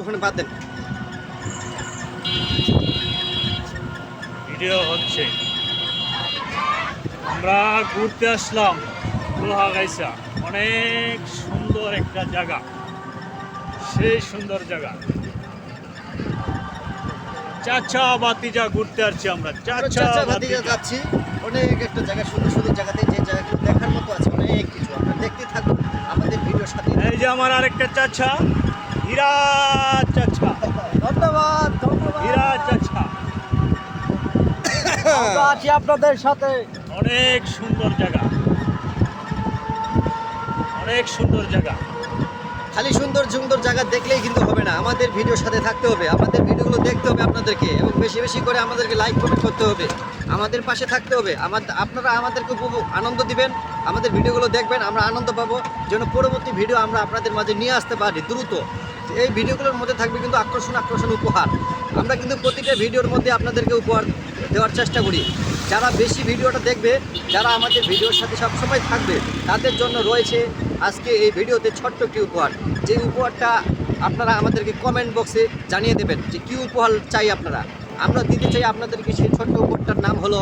ওখানে বাদ দেন। ভিডিও হচ্ছে। আমরা ঘুরতে আসলাম লোহাগাইসা অনেক সুন্দর একটা জায়গা। সেই সুন্দর জায়গা। চাচা বাতিজা ঘুরতে আসছি আমরা। চাচা বাতিজা যাচ্ছি। অনেক একটা জায়গা সুন্দর সুন্দর জায়গাতে যে জায়গাগুলো দেখার মতো আছে অনেক কিছু। আমরা দেখতে থাকুন। আমাদের ভিডিওর সাথে এই যে আমার আরেকটা চাচা হীরা চাচা ধন্যবাদ হীরা চাচা আছি আপনাদের সাথে। অনেক সুন্দর জায়গা। অনেক সুন্দর জায়গা। খালি সুন্দর সুন্দর জায়গা দেখলেই কিন্তু হবে না। আমাদের ভিডিওর সাথে থাকতে হবে। আমাদের ভিডিওগুলো দেখতে হবে আপনাদেরকে এবং বেশি বেশি করে আমাদেরকে লাইক কমেন্ট করতে হবে। আমাদের পাশে থাকতে হবে। আমাদের আপনারা আমাদেরকে খুব আনন্দ দিবেন। আমাদের ভিডিওগুলো দেখবেন। আমরা আনন্দ পাবো। যেন পরবর্তী ভিডিও আমরা আপনাদের মাঝে নিয়ে আসতে পারি দ্রুত। এই ভিডিওগুলোর মধ্যে থাকবে কিন্তু আকর্ষণ আকর্ষণ, উপহার। আমরা কিন্তু প্রতিটা ভিডিওর মধ্যে আপনাদেরকে উপহার দেওয়ার চেষ্টা করি। যারা বেশি ভিডিওটা দেখবে, যারা আমাদের ভিডিওর সাথে সবসময় থাকবে, তাদের জন্য রয়েছে আজকে এই ভিডিওতে ছোট্ট একটি উপহার। যে উপহারটা আপনারা আমাদেরকে কমেন্ট বক্সে জানিয়ে দেবেন যে কী উপহার চাই আপনারা। আমরা দিতে চাই আপনাদেরকে সেই ছোট্ট উপহারটার নাম হলো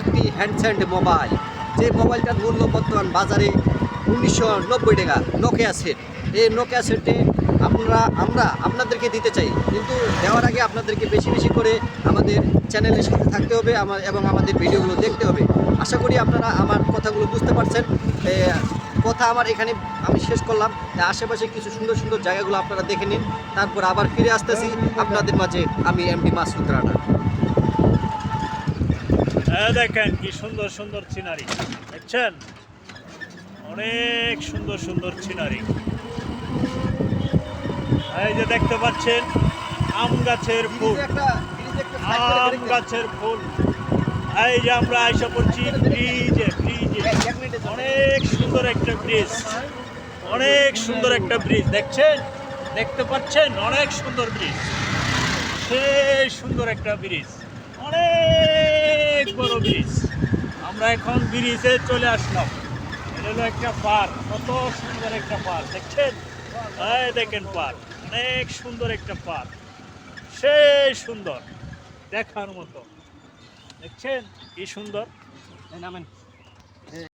একটি হ্যান্ডস্যান্ড মোবাইল যে মোবাইলটার মূল্য বর্তমান বাজারে উনিশশো নব্বই টাকা নোকিয়া সেট এই নোকিয়া সেটে আপনারা আমরা আপনাদেরকে দিতে চাই। কিন্তু দেওয়ার আগে আপনাদেরকে বেশি বেশি করে আমাদের চ্যানেলের সাথে থাকতে হবে, আমার, এবং আমাদের ভিডিওগুলো দেখতে হবে। আশা করি আপনারা আমার কথাগুলো বুঝতে পারছেন। কথা আমার এখানে আমি শেষ করলাম। আশেপাশে কিছু সুন্দর সুন্দর জায়গাগুলো আপনারা দেখে নিন। তারপর আবার ফিরে আসতেছি আপনাদের মাঝে আমি এমডি মাসুদ রানা। দেখেন কি সুন্দর সুন্দর সিনারি দেখছেন? অনেক সুন্দর সুন্দর সিনারি এই যে দেখতে পাচ্ছেন আম গাছের ফুল। আম গাছের ফুল। এই যে আমরা আইসা পড়ছি ব্রিজে ব্রিজে। অনেক সুন্দর একটা ব্রিজ। অনেক সুন্দর একটা ব্রিজ। দেখছেন? দেখতে পাচ্ছেন? অনেক সুন্দর ব্রিজ। সেই সুন্দর একটা ব্রিজ। অনেক বড় ব্রিজ। আমরা এখন ব্রিজে চলে আসলাম। এটা হলো একটা পার্ক। কত সুন্দর একটা পার্ক। দেখছেন? এই দেখেন পার্ক। অনেক সুন্দর একটা পার্ক। সে সুন্দর। দেখার মতো। দেখছেন? কি সুন্দর? নামেন।